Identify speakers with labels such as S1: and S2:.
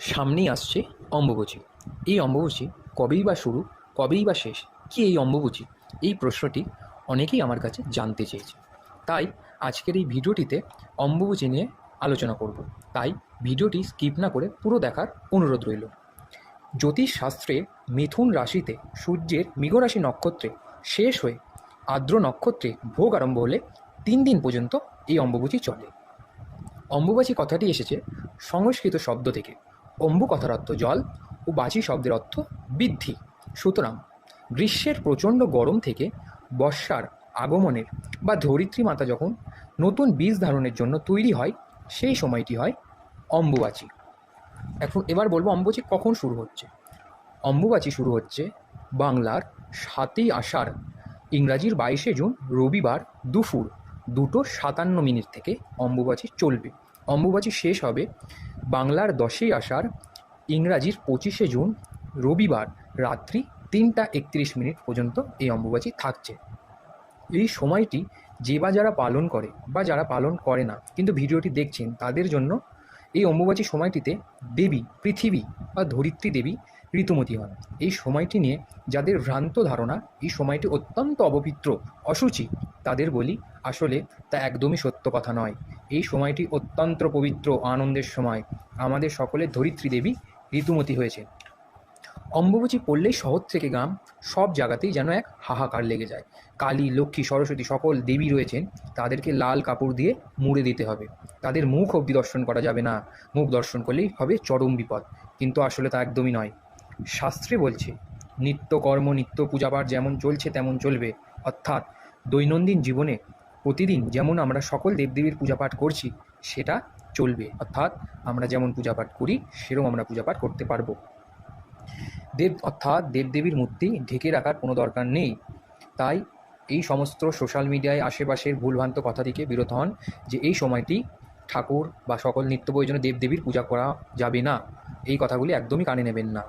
S1: সামনেই আসছে অম্বুবচী। এই অম্বুবচী কবেই বা শুরু, কবেই বা শেষ, কি এই অম্বুবচী? এই প্রশ্নটি অনেকেই আমার কাছে জানতে চেয়েছে। তাই আজকের এই ভিডিওটিতে অম্বুবচী নিয়ে আলোচনা করব। তাই ভিডিওটি স্কিপ না করে পুরো দেখার অনুরোধ রইল। জ্যোতিষ শাস্ত্রে মিথুন রাশিতে সূর্যের মৃগরাশি নক্ষত্রে শেষ হয়ে আর্দ্র নক্ষত্রে ভোগ আরম্ভ হলে তিন দিন পর্যন্ত এই অম্বুবচী চলে। অম্বুবাচী কথাটি এসেছে সংস্কৃত শব্দ থেকে। অম্বু কথার অর্থ জল ও বাচি শব্দের অর্থ বৃদ্ধি। সুতরাং গ্রীষ্মের প্রচণ্ড গরম থেকে বর্ষার আগমনের বা ধরিত্রী মাতা যখন নতুন বীজ ধারণের জন্য তৈরি হয়, সেই সময়টি হয় অম্বুবাচী। এখন এবার বলব অম্বুবাচী কখন শুরু হচ্ছে? অম্বুবাচী শুরু হচ্ছে বাংলার সাতই আষাঢ়, ইংরাজির বাইশে জুন, রবিবার দুপুর দুটো সাতান্ন মিনিট থেকে অম্বুবাচী চলবে। অম্বুবাচী শেষ হবে বাংলার দশই আষাঢ়, ইংরাজির পঁচিশে জুন, রবিবার রাত্রি তিনটা একত্রিশ মিনিট পর্যন্ত এই অম্বুবাচী থাকছে। এই সময়টি যে বা যারা পালন করে বা যারা পালন করে না, কিন্তু ভিডিওটি দেখছেন, তাদের জন্য এই অম্বুবাচী সময়টিতে দেবী, পৃথিবী বা ধরিত্রী দেবী ঋতুমতী হন। এই সময়টি নিয়ে যাদের ভ্রান্ত ধারণা, এই সময়টি অত্যন্ত অপবিত্র, অসুচি, তাদের বলি, আসলে তা একদমই সত্য কথা নয়। এই সময়টি অত্যন্ত পবিত্র আনন্দের সময়। আমাদের সকলের ধরিত্রী দেবী ঋতুমতী হয়েছে অম্বুবাচী পড়লেই শহর থেকে গ্রাম সব জায়গাতেই যেন এক হাহাকার লেগে যায়। কালী, লক্ষ্মী, সরস্বতী সকল দেবী রয়েছেন, তাদেরকে লাল কাপড় দিয়ে মুড়ে দিতে হবে। তাদের মুখ অবধি দর্শন করা যাবে না। মুখ দর্শন করলেই হবে চরম বিপদ। কিন্তু আসলে তা একদমই নয়। শাস্ত্রে বলছে, নিত্য কর্ম, নিত্য পূজাপাঠ যেমন চলছে তেমন চলবে। অর্থাৎ দৈনন্দিন জীবনে প্রতিদিন যেমন আমরা সকল দেবদেবীর পূজাপাঠ করছি, সেটা চলবে। অর্থাৎ আমরা যেমন পূজাপাঠ করি, সেরকম আমরা পূজাপাঠ করতে পারব। দেব, অর্থাৎ দেবদেবীর মূর্তি ঢেকে রাখার কোনো দরকার নেই। তাই এই সমস্ত সোশ্যাল মিডিয়ায় আশেপাশের ভুলভ্রান্ত কথা থেকে বিরত হন যে এই সময়টি ঠাকুর বা সকল নিত্য প্রয়োজনীয় দেবদেবীর পূজা করা যাবে না। এই কথাগুলি একদমই কানে নেবেন না।